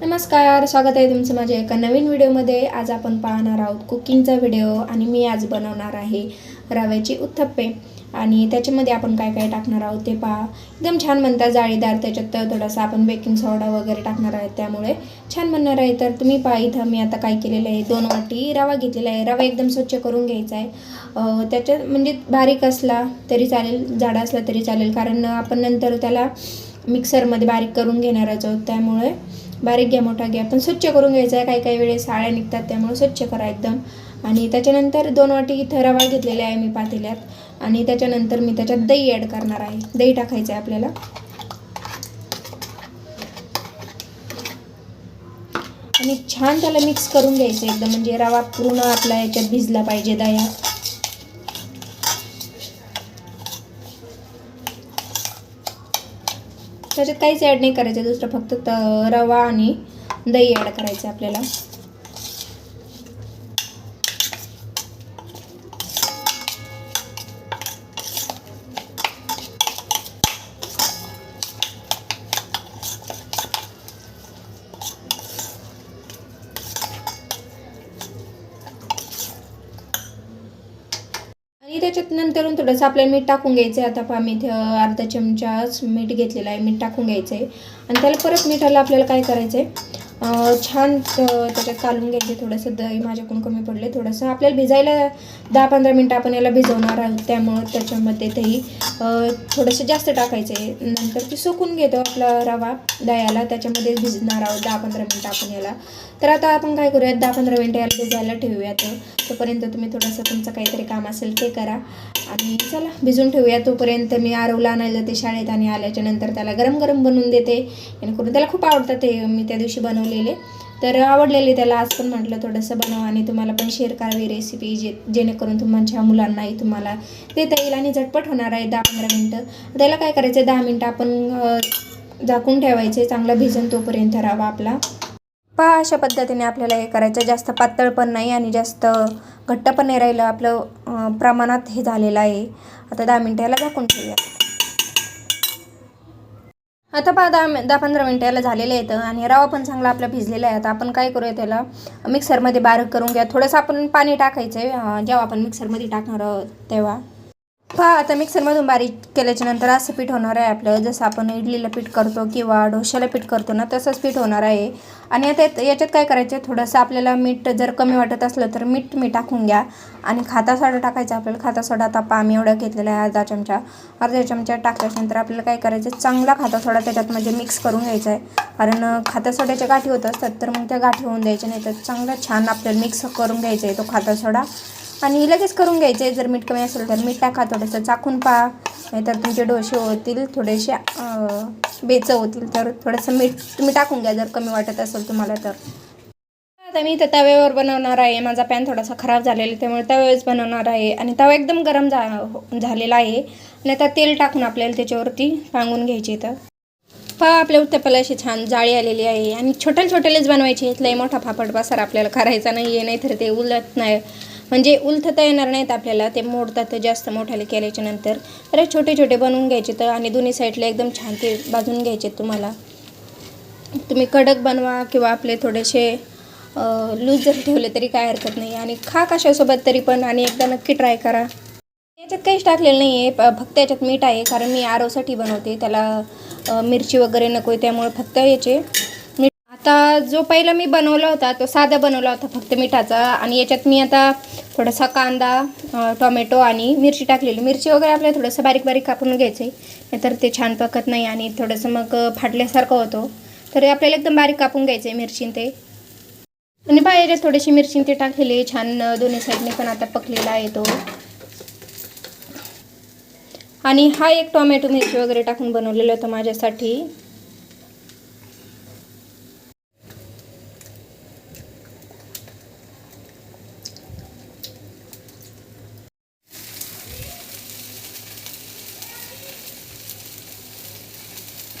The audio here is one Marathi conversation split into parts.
नमस्कार स्वागत आहे तुमचं माझ्या एका नवीन व्हिडिओमध्ये. आज आपण पाहणार आहोत कुकिंगचा व्हिडिओ आणि मी आज बनवणार आहे रव्याची उत्थप्पे आणि त्याच्यामध्ये आपण काय काय टाकणार आहोत ते पहा. एकदम छान बनतात जाळीदार त्याच्यात थोडासा आपण बेकिंग सोडा वगैरे टाकणार आहे त्यामुळे छान बनणार आहे. तर तुम्ही पहा इथं मी आता काय केलेलं आहे. दोन वाटी रवा घेतलेला आहे. रवा एकदम स्वच्छ करून घ्यायचा आहे. त्याच्यात म्हणजे बारीक असला तरी चालेल जाडा असला तरी चालेल. कारण आपण नंतर त्याला मिक्सरमध्ये बारीक करून घेणारच आहोत. त्यामुळे बारीक घ्या मोठा घ्या. पण स्वच्छ करून घ्यायचा आहे. काही काही वेळेस साळ्या निघतात त्यामुळे स्वच्छ करा एकदम. आणि त्याच्यानंतर दोन वाटी इथं रवा घेतलेला आहे मी पातेल्यात. आणि त्याच्यानंतर मी त्याच्यात दही ॲड करणार आहे. दही टाकायचं आहे आपल्याला. आणि छान त्याला मिक्स करून घ्यायचं एकदम म्हणजे रवा पूर्ण आपला याच्यात भिजला पाहिजे दह्यात. त्याच्यात काहीच ॲड नाही करायचं. दुसरं फक्त त रवा आणि दही ॲड करायचं आपल्याला. त्याच्यात नंतरून थोडंसं आपल्याला मीठ टाकून घ्यायचं आहे आता पहा मी इथे अर्धा चमचाच मीठ घेतलेलं आहे. मीठ टाकून घ्यायचं आहे आणि त्याला परत मिठाला आपल्याला काय करायचं आहे छान त्याच्यात कालून घ्यायचे थोडंसं दही माझ्याकडून कमी पडले. थोडंसं आपल्याला भिजायला दहा पंधरा मिनटं आपण याला भिजवणार आहोत. त्यामुळं त्याच्यामध्ये तेही थोडंसं जास्त टाकायचं आहे नंतर ते सुकून घेतो आपला रवा दह्याला. त्याच्यामध्ये भिजणार आहोत दहा पंधरा मिनटं आपण याला. तर आता आपण काय करूयात? दहा पंधरा मिनटं याला भिजायला ठेवूयात. तोपर्यंत तुम्ही थोडंसं तुमचं काहीतरी काम असेल ते करा. आणि चला भिजून ठेवूया. तोपर्यंत मी आरवला आणायला जाते शाळेत आणि आल्याच्यानंतर त्याला गरम गरम बनवून देते. जेणेकरून त्याला खूप आवडतात ते मी त्या दिवशी बनवलेले. तर आवडलेले त्याला आज पण म्हटलं थोडंसं बनवा आणि तुम्हाला पण शेअर करावी रेसिपी जे जेणेकरून तुमच्या मुलांनाही तुम्हाला देता येईल आणि झटपट होणार आहे दहा पंधरा मिनटं. त्याला काय करायचं दहा मिनटं आपण झाकून ठेवायचे चांगला भिजून तोपर्यंत राहावा आपला. पहा अशा पद्धतीने आपल्याला हे करायचं. जास्त पातळ पण नाही आणि जास्त घट्ट पण नाही राहिलं. आपलं प्रमाणात हे झालेलं आहे. आता दहा मिनटं याला झाकून ठेवूया. आता पहा दहा मि- दहा पंधरा मिनटं याला झालेलं येतं आणि रवा पण चांगला आपला भिजलेला आहे. आता आपण काय करूया त्याला? मिक्सरमध्ये बारीक करून घ्या. थोडंसं आपण पाणी टाकायचं आहे. जेव्हा आपण मिक्सरमध्ये टाकणार आहोत तेव्हा. पहा आता मिक्सरमधून बारीक केल्याच्यानंतर असं पीठ होणार आहे आपलं. जसं आपण इडलीला पीठ करतो किंवा डोश्याला पीठ करतो ना तसंच पीठ होणार आहे. आणि आता याच्यात काय करायचं आहे? थोडंसं आपल्याला मीठ जर कमी वाटत असलं तर मीठ मी टाकून घ्या. आणि खाता सोडा टाकायचा आपल्याला. खाता सोडा आता पाम आम्ही घेतलेला आहे अर्धा चमचा. अर्धा चमचा टाकल्याच्यानंतर आपल्याला काय करायचं आहे? चांगला खाता सोडा त्याच्यात म्हणजे मिक्स करून घ्यायचा आहे. कारण खाता सोड्याच्या गाठी होत असतात तर मग त्या गाठी होऊन द्यायच्या नाही तर चांगला छान आपल्याला मिक्स करून घ्यायचा आहे तो खाता सोडा. आणि लगेच करून घ्यायचे. आहे जर मीठ कमी असेल तर मीठ टाका थोडंसं चाकून पहा. नाहीतर तुमचे डोसे होतील थोडेसे बेच होतील तर थोडंसं मीठ तुम्ही टाकून घ्या. जर कमी वाटत असेल तुम्हाला तर. आता मी इथं तव्यावर बनवणार आहे. माझा पॅन थोडासा खराब झालेला आहे त्यामुळे तव्यावरच बनवणार आहे. आणि तवा एकदम गरम झा हो- झालेला आहे. आणि आता तेल टाकून आपल्याला त्याच्यावरती टांगून घ्यायचे तर पहा आपल्या उत्तपाला अशी छान जाळी आलेली आहे. आणि छोटे छोटेलेच बनवायचे आहेत. लय मोठा फापट बसार आपल्याला करायचा नाही आहे नाहीतर ते उलत नाही. म्हणजे उलथता येणार नाहीत आपल्याला. ते मोडतात जास्त मोठ्याले केल्याच्यानंतर. तर छोटे छोटे बनवून घ्यायचे तर आणि दोन्ही साईडला एकदम छान ते भाजून घ्यायचे तुम्हाला. तुम्ही कडक बनवा किंवा आपले थोडेसे लूज जरी ठेवले तरी काय हरकत नाही. आणि खा कशासोबत तरी पण आणि एकदा नक्की ट्राय करा. याच्यात काहीच टाकलेलं नाही आहे फक्त याच्यात मीठ आहे. कारण मी आरोसाठी बनवते. त्याला मिरची वगैरे नको आहे. त्यामुळे फक्त याचे आता जो पहिला मी बनवला होता तो साधा बनवला होता फक्त मिठाचा. आणि याच्यात मी आता थोडासा कांदा टोमॅटो आणि मिरची टाकलेली. मिरची वगैरे आपल्याला थोडंसं बारीक बारीक कापून घ्यायचं. आहे नाहीतर ते छान पकत नाही आणि थोडंसं मग फाटल्यासारखं होतो. तर आपल्याला एकदम बारीक कापून घ्यायचं आहे मिरची ते. आणि बाहेर थोडीशी मिरची ते टाकलेली छान दोन्ही साईडने पण आता पकलेला आहे तो. आणि हा एक टोमॅटो मिरची वगैरे टाकून बनवलेला होता माझ्यासाठी.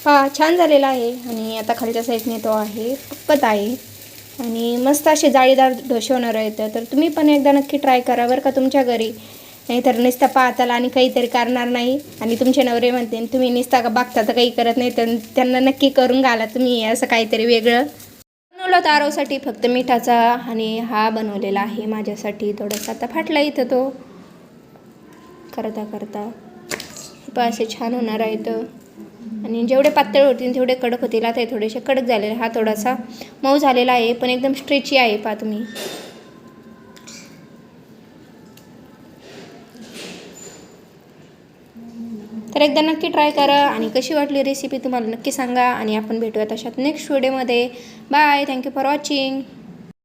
हा छान झालेला आहे. आणि आता खालच्या साईडने तो आहे पप्पत आहे. आणि मस्त असे जाळीदार डोसे होणार आहेत तर तुम्ही पण एकदा नक्की ट्राय करा बरं का तुमच्या घरी. नाहीतर निस्ता पाहताला आणि काहीतरी करणार नाही. आणि तुमचे नवरे म्हणते तुम्ही नुसता का बघता तर काही करत नाही. तर त्यांना नक्की करून घाला तुम्ही असं काहीतरी वेगळं. बनवलं तर आरोसाठी फक्त मिठाचा आणि हा बनवलेला आहे माझ्यासाठी. थोडासा आता फाटला इथं तो. करता करता. असे छान होणार आहेत आणि जेवढे पातळ होतील तेवढे कडक होतील आता हे थोडेसे कडक झालेले. हा थोडासा मऊ झालेला आहे पण एकदम स्ट्रेची आहे पहा तुम्ही. तर एकदा नक्की ट्राय करा आणि कशी वाटली रेसिपी तुम्हाला नक्की सांगा आणि आपण भेटूया तशात नेक्स्ट व्हिडिओमध्ये bye thank you for watching